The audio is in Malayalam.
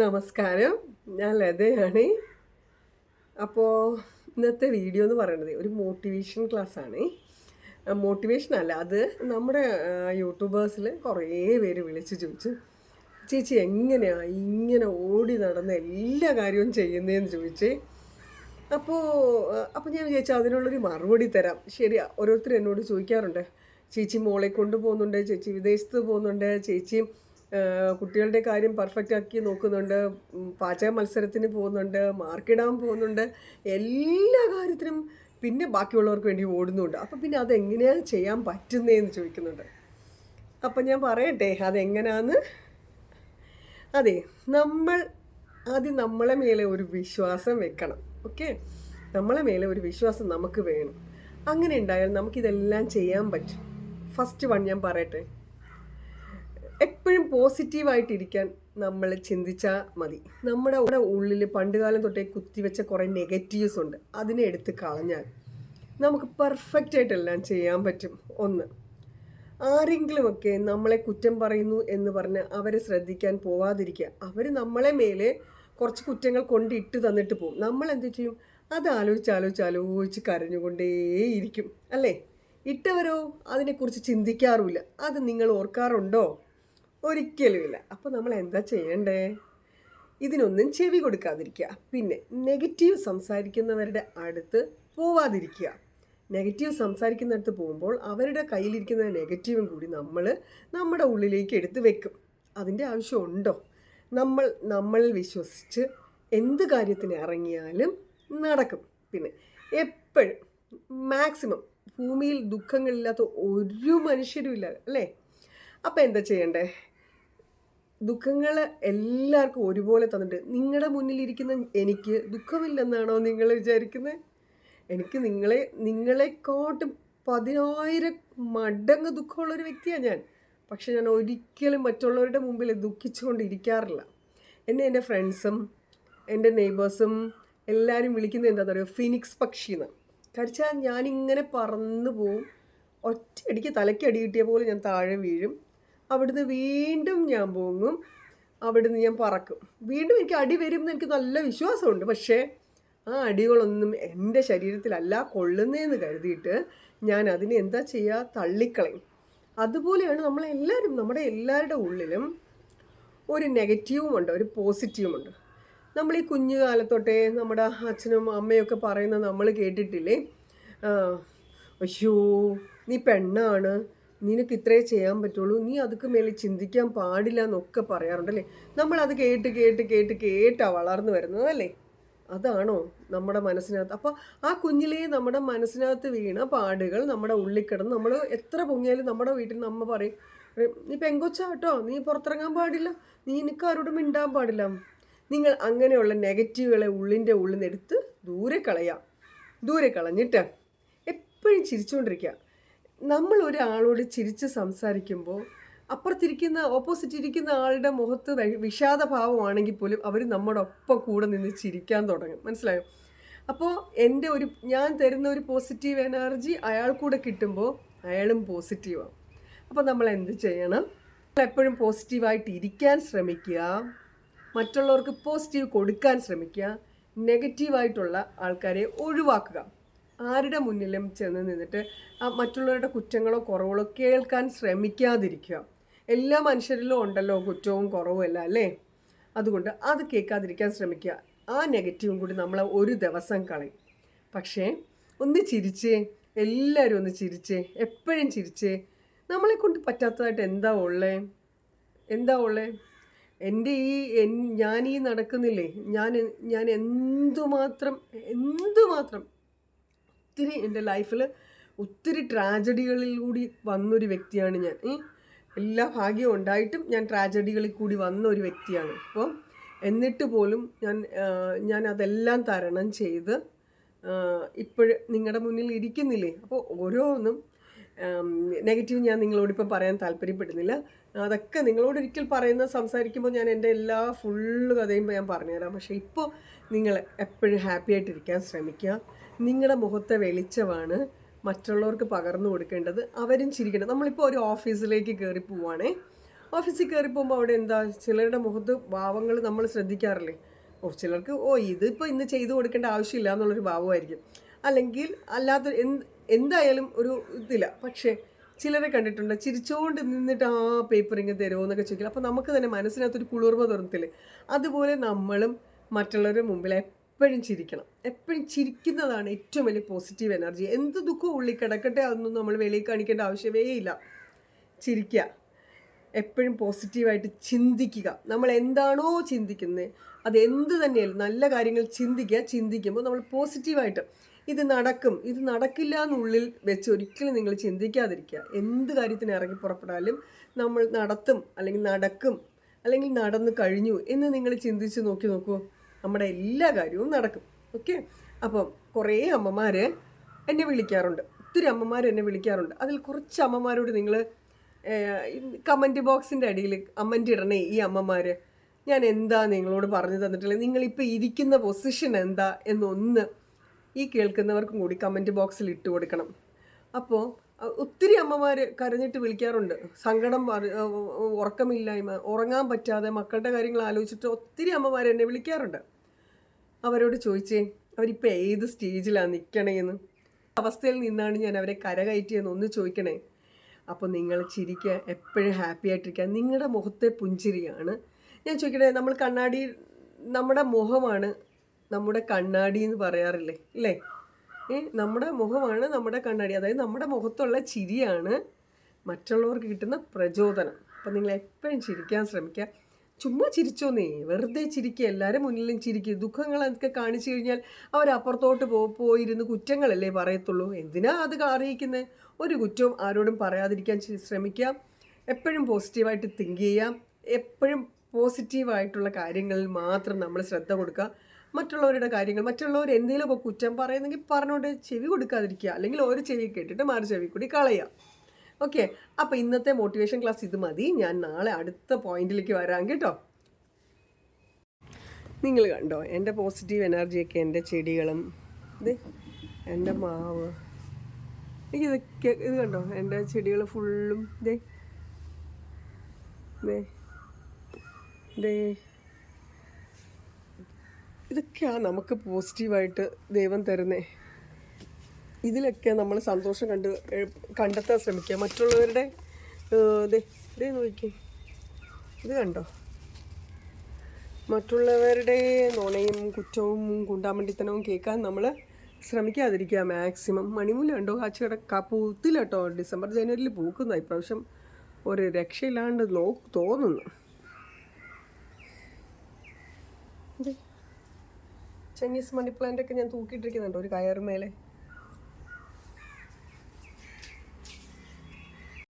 നമസ്കാരം. ഞാൻ ലതയാണ്. അപ്പോൾ ഇന്നത്തെ വീഡിയോ എന്ന് പറയുന്നത് ഒരു മോട്ടിവേഷൻ ക്ലാസ് ആണ്. മോട്ടിവേഷൻ അല്ല അത് നമ്മുടെ യൂട്യൂബേഴ്സിൽ കുറേ പേര് വിളിച്ച് ചോദിച്ചു. ചേച്ചി എങ്ങനെയാണ് ഇങ്ങനെ ഓടി നടന്ന് എല്ലാ കാര്യവും ചെയ്യുന്നതെന്ന് ചോദിച്ച്. അപ്പോൾ അപ്പോൾ ഞാൻ വിചാരിച്ചു അതിനുള്ളൊരു മറുപടി തരാം. ശരി ഓരോരുത്തർ എന്നോട് ചോദിക്കാറുണ്ട്. ചേച്ചി മോളെ കൊണ്ടുപോകുന്നുണ്ട് ചേച്ചി വിദേശത്ത് പോകുന്നുണ്ട് ചേച്ചി കുട്ടികളുടെ കാര്യം പെർഫെക്റ്റ് ആക്കി നോക്കുന്നുണ്ട്. പാചക മത്സരത്തിന് പോകുന്നുണ്ട് മാർക്കിടാൻ പോകുന്നുണ്ട്. എല്ലാ കാര്യത്തിനും പിന്നെ ബാക്കിയുള്ളവർക്ക് വേണ്ടി ഓടുന്നുണ്ട്. അപ്പം പിന്നെ അതെങ്ങനെയാണ് ചെയ്യാൻ പറ്റുന്നതെന്ന് ചോദിക്കുന്നുണ്ട്. അപ്പം ഞാൻ പറയട്ടെ അതെങ്ങനെയാന്ന് അതെ നമ്മൾ ആദ്യം നമ്മളെ മേലെ ഒരു വിശ്വാസം വെക്കണം. ഓക്കെ നമ്മളെ മേലെ ഒരു വിശ്വാസം നമുക്ക് വേണം. അങ്ങനെ ഉണ്ടായാൽ നമുക്കിതെല്ലാം ചെയ്യാൻ പറ്റും. ഫസ്റ്റ് വൺ ഞാൻ പറയട്ടെ. എപ്പോഴും പോസിറ്റീവായിട്ടിരിക്കാൻ നമ്മൾ ചിന്തിച്ചാൽ മതി. നമ്മുടെ ഉള്ളിൽ പണ്ടുകാലം തൊട്ടേ കുത്തിവെച്ച കുറേ നെഗറ്റീവ്സ് ഉണ്ട്. അതിനെ എടുത്ത് കളഞ്ഞാൽ നമുക്ക് പെർഫെക്റ്റ് ആയിട്ടെല്ലാം ചെയ്യാൻ പറ്റും. ഒന്ന് ആരെങ്കിലുമൊക്കെ നമ്മളെ കുറ്റം പറയുന്നു എന്ന് പറഞ്ഞ് അവരെ ശ്രദ്ധിക്കാൻ പോവാതിരിക്കുക. അവർ നമ്മളെ മേലെ കുറച്ച് കുറ്റങ്ങൾ കൊണ്ട് ഇട്ട് തന്നിട്ട് പോകും നമ്മൾ എന്ത് ചെയ്യും? അത് ആലോചിച്ച് ആലോചിച്ച് ആലോചിച്ച് കരഞ്ഞുകൊണ്ടേയിരിക്കും അല്ലേ? ഇട്ടവരോ? അതിനെക്കുറിച്ച് ചിന്തിക്കാറുമില്ല. അത് നിങ്ങൾ ഓർക്കാറുണ്ടോ? ഒരിക്കലുമില്ല. അപ്പോൾ നമ്മൾ എന്താ ചെയ്യണ്ടേ? ഇതിനൊന്നും ചെവി കൊടുക്കാതിരിക്കുക. പിന്നെ നെഗറ്റീവ് സംസാരിക്കുന്നവരുടെ അടുത്ത് പോവാതിരിക്കുക. നെഗറ്റീവ് സംസാരിക്കുന്നിടത്ത് പോകുമ്പോൾ അവരുടെ കയ്യിലിരിക്കുന്ന നെഗറ്റീവും കൂടി നമ്മൾ നമ്മുടെ ഉള്ളിലേക്ക് എടുത്ത് വെക്കും. അതിന്റെ ആവശ്യമുണ്ടോ? നമ്മൾ നമ്മളിൽ വിശ്വസിച്ച് എന്ത് കാര്യത്തിന് ഇറങ്ങിയാലും നടക്കും. പിന്നെ എപ്പോഴും മാക്സിമം ഭൂമിയിൽ ദുഃഖങ്ങളില്ലാത്ത ഒരു മനുഷ്യരും ഇല്ല അല്ലേ? അപ്പോൾ എന്താ ചെയ്യണ്ടേ? ദുഃഖങ്ങൾ എല്ലാവർക്കും ഒരുപോലെ തന്നിട്ട് നിങ്ങളുടെ മുന്നിലിരിക്കുന്ന എനിക്ക് ദുഃഖമില്ലെന്നാണോ നിങ്ങൾ വിചാരിക്കുന്നത് എനിക്ക് നിങ്ങളെ നിങ്ങളെക്കാട്ടും പതിനായിരം മടങ്ങ് ദുഃഖമുള്ളൊരു വ്യക്തിയാണ് ഞാൻ. പക്ഷെ ഞാൻ ഒരിക്കലും മറ്റുള്ളവരുടെ മുമ്പിൽ ദുഃഖിച്ചുകൊണ്ടിരിക്കാറില്ല. എന്നെ എന്റെ ഫ്രണ്ട്സും എന്റെ നെയ്ബേഴ്സും എല്ലാവരും വിളിക്കുന്നത് എന്താണെന്ന് പറയുക ഫിനിക്സ് പക്ഷി എന്ന് കഴിച്ചാൽ ഞാനിങ്ങനെ പറന്നു പോവും. ഒറ്റയടിക്ക് തലയ്ക്ക് അടി കിട്ടിയ പോലെ ഞാൻ താഴെ വീഴും. അവിടുന്ന് വീണ്ടും ഞാൻ പൊങ്ങും. അവിടുന്ന് ഞാൻ പറക്കും. വീണ്ടും എനിക്ക് അടി വരും എന്ന് എനിക്ക് നല്ല വിശ്വാസമുണ്ട്. പക്ഷേ ആ അടികളൊന്നും എന്റെ ശരീരത്തിലല്ല കൊള്ളുന്നതെന്ന് കരുതിയിട്ട് ഞാൻ അതിനെ എന്താ ചെയ്യുക തള്ളിക്കളയും. അതുപോലെയാണ് നമ്മളെല്ലാവരും നമ്മുടെ എല്ലാവരുടെ ഉള്ളിലും ഒരു നെഗറ്റീവും ഉണ്ട് ഒരു പോസിറ്റീവും ഉണ്ട്. നമ്മൾ ഈ കുഞ്ഞു കാലത്തൊട്ടേ നമ്മുടെ അച്ഛനും അമ്മയൊക്കെ പറയുന്നത് നമ്മൾ കേട്ടിട്ടില്ലേ? അയ്യോ നീ പെണ്ണാണ്. നിനക്ക് ഇത്രേ ചെയ്യാൻ പറ്റുള്ളൂ. നീ അതൊക്കെ മേലെ ചിന്തിക്കാൻ പാടില്ല എന്നൊക്കെ പറയാറുണ്ട് അല്ലേ നമ്മൾ അത് കേട്ട് കേട്ട് കേട്ട് കേട്ടാ വളർന്നു വരുന്നത് അല്ലേ? അതാണോ നമ്മുടെ മനസ്സിനകത്ത്. അപ്പോൾ ആ കുഞ്ഞിലേ നമ്മുടെ മനസ്സിനകത്ത് വീണ പാടുകൾ നമ്മുടെ ഉള്ളിൽ കിടന്ന് നമ്മൾ എത്ര പൊങ്ങിയാലും നമ്മുടെ വീട്ടിൽ നിന്ന് അമ്മ പറയും നീ പെങ്കൊച്ചാട്ടോ നീ പുറത്തിറങ്ങാൻ പാടില്ല നീ എനിക്ക് ആരോടും മിണ്ടാൻ പാടില്ല. നിങ്ങൾ അങ്ങനെയുള്ള നെഗറ്റീവുകളെ ഉള്ളിന്റെ ഉള്ളിൽ നിന്ന് എടുത്ത് ദൂരെ കളയാം. ദൂരെ കളഞ്ഞിട്ട് എപ്പോഴും ചിരിച്ചുകൊണ്ടിരിക്കുക നമ്മൾ ഒരാളോട് ചിരിച്ച് സംസാരിക്കുമ്പോൾ അപ്പുറത്തിരിക്കുന്ന ഓപ്പോസിറ്റ് ഇരിക്കുന്ന ആളുടെ മുഖത്ത് വിഷാദഭാവമാണെങ്കിൽ പോലും അവർ നമ്മുടെ ഒപ്പം കൂടെ നിന്ന് ചിരിക്കാൻ തുടങ്ങും. മനസ്സിലായോ? അപ്പോൾ എന്റെ ഒരു ഞാൻ തരുന്ന ഒരു പോസിറ്റീവ് എനർജി അയാൾ കൂടെ കിട്ടുമ്പോൾ അയാളും പോസിറ്റീവാണ് അപ്പോൾ നമ്മൾ എന്ത് ചെയ്യണം? എപ്പോഴും പോസിറ്റീവായിട്ട് ഇരിക്കാൻ ശ്രമിക്കുക. മറ്റുള്ളവർക്ക് പോസിറ്റീവ് കൊടുക്കാൻ ശ്രമിക്കുക. നെഗറ്റീവായിട്ടുള്ള ആൾക്കാരെ ഒഴിവാക്കുക. ആരുടെ മുന്നിലും ചെന്ന് നിന്നിട്ട് മറ്റുള്ളവരുടെ കുറ്റങ്ങളോ കുറവുകളോ കേൾക്കാൻ ശ്രമിക്കാതിരിക്കുക. എല്ലാ മനുഷ്യരിലും ഉണ്ടല്ലോ കുറ്റവും കുറവും എല്ലാം അല്ലേ? അതുകൊണ്ട് അത് കേൾക്കാതിരിക്കാൻ ശ്രമിക്കുക. ആ നെഗറ്റീവും കൂടി നമ്മൾ ഒരു ദിവസം കളയും. പക്ഷേ ഒന്ന് ചിരിച്ചേ എല്ലാവരും ഒന്ന് ചിരിച്ചേ എപ്പോഴും ചിരിച്ചേ നമ്മളെ കൊണ്ട് പറ്റാത്തതായിട്ട് എന്താ ഉള്ളേ? എന്താ ഉള്ളേ? എന്റെ ഈ ഞാൻ ഈ നടക്കുന്നില്ലേ? ഞാൻ ഞാൻ എന്തുമാത്രം എന്തുമാത്രം ഒത്തിരി എന്റെ ലൈഫിൽ ഒത്തിരി ട്രാജഡികളിൽ കൂടി വന്നൊരു വ്യക്തിയാണ് ഞാൻ? എല്ലാ ഭാഗ്യവും ഉണ്ടായിട്ടും ഞാൻ ട്രാജഡികളിൽ കൂടി വന്ന ഒരു വ്യക്തിയാണ് അപ്പോൾ എന്നിട്ട് പോലും ഞാൻ ഞാൻ അതെല്ലാം തരണം ചെയ്ത് ഇപ്പോഴും നിങ്ങളുടെ മുന്നിൽ ഇരിക്കുന്നില്ലേ അപ്പോൾ ഓരോന്നും നെഗറ്റീവ് ഞാൻ നിങ്ങളോട് നിങ്ങളോടിപ്പം പറയാൻ താല്പര്യപ്പെടുന്നില്ല. അതൊക്കെ നിങ്ങളോട് ഒരിക്കൽ പറയുന്ന സംസാരിക്കുമ്പോൾ ഞാൻ എന്റെ എല്ലാ ഫുള്ള് കഥയും ഞാൻ പറഞ്ഞുതരാം. പക്ഷേ ഇപ്പോൾ നിങ്ങൾ എപ്പോഴും ഹാപ്പി ആയിട്ടിരിക്കാൻ ശ്രമിക്കുക. നിങ്ങളുടെ മുഖത്തെ വെളിച്ചമാണ് മറ്റുള്ളവർക്ക് പകർന്നു കൊടുക്കേണ്ടത്. അവരും ചിരിക്കേണ്ടത് നമ്മളിപ്പോൾ ഒരു ഓഫീസിലേക്ക് കയറി പോവുകയാണേ ഓഫീസിൽ കയറി പോകുമ്പോൾ അവിടെ എന്താ? ചിലരുടെ മുഖത്ത് ഭാവങ്ങൾ നമ്മൾ ശ്രദ്ധിക്കാറില്ലേ? ഓ ചിലർക്ക് ഓ ഇതിപ്പോൾ ഇന്ന് ചെയ്തു കൊടുക്കേണ്ട ആവശ്യമില്ല എന്നുള്ളൊരു ഭാവമായിരിക്കും. അല്ലെങ്കിൽ അല്ലാത്ത എന്ത് എന്തായാലും ഒരു ഇതില്ല. പക്ഷേ ചിലരെ കണ്ടിട്ടുണ്ട്. ചിരിച്ചുകൊണ്ട് നിന്നിട്ട് ആ പേപ്പർ ഇങ്ങനെ തരുമോ എന്നൊക്കെ ചോദിക്കില്ല. അപ്പോൾ നമുക്ക് തന്നെ മനസ്സിനകത്തൊരു കുളിർമ തുറന്നില്ലേ അതുപോലെ നമ്മളും മറ്റുള്ളവരുടെ മുമ്പിൽ എപ്പോഴും ചിരിക്കണം. എപ്പോഴും ചിരിക്കുന്നതാണ് ഏറ്റവും വലിയ പോസിറ്റീവ് എനർജി എന്ത് ദുഃഖം ഉള്ളിൽ കിടക്കട്ടെ അതൊന്നും നമ്മൾ വെളിയിൽ കാണിക്കേണ്ട ആവശ്യമേ ഇല്ല. ചിരിക്കുക എപ്പോഴും പോസിറ്റീവായിട്ട് ചിന്തിക്കുക. നമ്മൾ എന്താണോ ചിന്തിക്കുന്നത് അത് എന്ത് തന്നെയാലും നല്ല കാര്യങ്ങൾ ചിന്തിക്കുക. ചിന്തിക്കുമ്പോൾ നമ്മൾ പോസിറ്റീവായിട്ട് ഇത് നടക്കും ഇത് നടക്കില്ല എന്നുള്ളിൽ വെച്ച് ഒരിക്കലും നിങ്ങൾ ചിന്തിക്കാതിരിക്കുക. എന്ത് കാര്യത്തിന് ഇറങ്ങി പുറപ്പെടാലും നമ്മൾ നടത്തും അല്ലെങ്കിൽ നടക്കും അല്ലെങ്കിൽ നടന്നു കഴിഞ്ഞു എന്ന് നിങ്ങൾ ചിന്തിച്ച് നോക്കി നോക്കൂ. നമ്മുടെ എല്ലാ കാര്യവും നടക്കും. ഓക്കെ? അപ്പം കുറേ അമ്മമാർ എന്നെ വിളിക്കാറുണ്ട്. ഒത്തിരി അമ്മമാർ എന്നെ വിളിക്കാറുണ്ട്. അതിൽ കുറച്ച് അമ്മമാരോട് നിങ്ങൾ കമന്റ് ബോക്സിന്റെ അടിയിൽ കമന്റ് ഇടണേ ഈ അമ്മമാർ ഞാൻ എന്താ നിങ്ങളോട് പറഞ്ഞു തന്നിട്ടുള്ളത്? നിങ്ങളിപ്പോൾ ഇരിക്കുന്ന പൊസിഷൻ എന്താ എന്നൊന്ന് ഈ കേൾക്കുന്നവർക്കും കൂടി കമന്റ് ബോക്സിൽ ഇട്ട് കൊടുക്കണം. അപ്പോൾ ഒത്തിരി അമ്മമാർ കരഞ്ഞിട്ട് വിളിക്കാറുണ്ട്. സങ്കടം ഉറക്കമില്ലായ്മ ഉറങ്ങാൻ പറ്റാതെ മക്കളുടെ കാര്യങ്ങൾ ആലോചിച്ചിട്ട് ഒത്തിരി അമ്മമാർ എന്നെ വിളിക്കാറുണ്ട്. അവരോട് ചോദിച്ചേ അവരിപ്പോൾ ഏത് സ്റ്റേജിലാണ് നിൽക്കണേന്ന് അവസ്ഥയിൽ നിന്നാണ് ഞാൻ അവരെ കരകയറ്റിയെന്ന് ഒന്ന് ചോദിക്കണേ. അപ്പോൾ നിങ്ങൾ ചിരിക്കുക എപ്പോഴും ഹാപ്പി ആയിട്ടിരിക്കുക നിങ്ങളുടെ മുഖത്തെ പുഞ്ചിരിയാണ്. ഞാൻ ചോദിക്കട്ടെ നമ്മൾ കണ്ണാടി നമ്മുടെ മുഖമാണ് നമ്മുടെ കണ്ണാടി എന്ന് പറയാറില്ലേ? ഇല്ലേ? നമ്മുടെ മുഖമാണ് നമ്മുടെ കണ്ണാടി. അതായത് നമ്മുടെ മുഖത്തുള്ള ചിരിയാണ് മറ്റുള്ളവർക്ക് കിട്ടുന്ന പ്രചോദനം. അപ്പം നിങ്ങൾ എപ്പോഴും ചിരിക്കാൻ ശ്രമിക്കുക. ചുമ്മാ ചിരിച്ചോന്നേ വെറുതെ ചിരിക്കുക. എല്ലാവരും മുന്നിലും ചിരിക്കുക ദുഃഖങ്ങളൊക്കെ കാണിച്ചു കഴിഞ്ഞാൽ അവർ അപ്പുറത്തോട്ട് പോ പോയിരുന്ന് കുറ്റങ്ങളല്ലേ പറയത്തുള്ളൂ? എന്തിനാ അത് അറിയിക്കുന്നത് ഒരു കുറ്റവും ആരോടും പറയാതിരിക്കാൻ ശ്രമിക്കുക. എപ്പോഴും പോസിറ്റീവായിട്ട് തിങ്ക് ചെയ്യുക. എപ്പോഴും പോസിറ്റീവായിട്ടുള്ള കാര്യങ്ങളിൽ മാത്രം നമ്മൾ ശ്രദ്ധ കൊടുക്കുക. മറ്റുള്ളവരുടെ കാര്യങ്ങൾ മറ്റുള്ളവർ എന്തെങ്കിലുമൊക്കെ കുറ്റം പറയുന്നെങ്കിൽ പറഞ്ഞുകൊണ്ട് ചെവി കൊടുക്കാതിരിക്കുക. അല്ലെങ്കിൽ ഒരു ചെവി കേട്ടിട്ട് മാറി ചെവി കൂടി കളയുക. ഓക്കെ അപ്പോൾ ഇന്നത്തെ മോട്ടിവേഷൻ ക്ലാസ് ഇത് മതി. ഞാൻ നാളെ അടുത്ത പോയിന്റിലേക്ക് വരാം കേട്ടോ. നിങ്ങൾ കണ്ടോ? എന്റെ പോസിറ്റീവ് എനർജിയൊക്കെ എന്റെ ചെടികളും ഇത് എന്റെ മാവ്. എനിക്ക് ഇതൊക്കെ ഇത് കണ്ടോ? എന്റെ ചെടികൾ ഫുള്ളും ഇതേ ഇതേ ദേ ഇതൊക്കെയാണ് നമുക്ക് പോസിറ്റീവായിട്ട് ദൈവം തരുന്നേ. ഇതിലൊക്കെ നമ്മൾ സന്തോഷം കണ്ട് കണ്ടെത്താൻ ശ്രമിക്കുക. മറ്റുള്ളവരുടെ നോക്കി ഇത് കണ്ടോ? മറ്റുള്ളവരുടെ നുണയും കുറ്റവും കുണ്ടാമണ്ടിത്തനവും കേൾക്കാൻ നമ്മൾ ശ്രമിക്കാതിരിക്കുക മാക്സിമം. മണിമൂല ഉണ്ടോ കാച്ചിയുടെ പൂത്തില്ല കേട്ടോ ഡിസംബർ ജനുവരിയിൽ പൂക്കുന്ന ഇപ്രാവശ്യം ഒരു രക്ഷയില്ലാണ്ട് നോ തോന്നുന്നു. ഇത് ചൈനീസ് മണി പ്ലാന്റ് ഒക്കെ ഞാൻ തൂക്കിയിട്ടിരിക്കുന്നുണ്ട് ഒരു കയറുമേലെ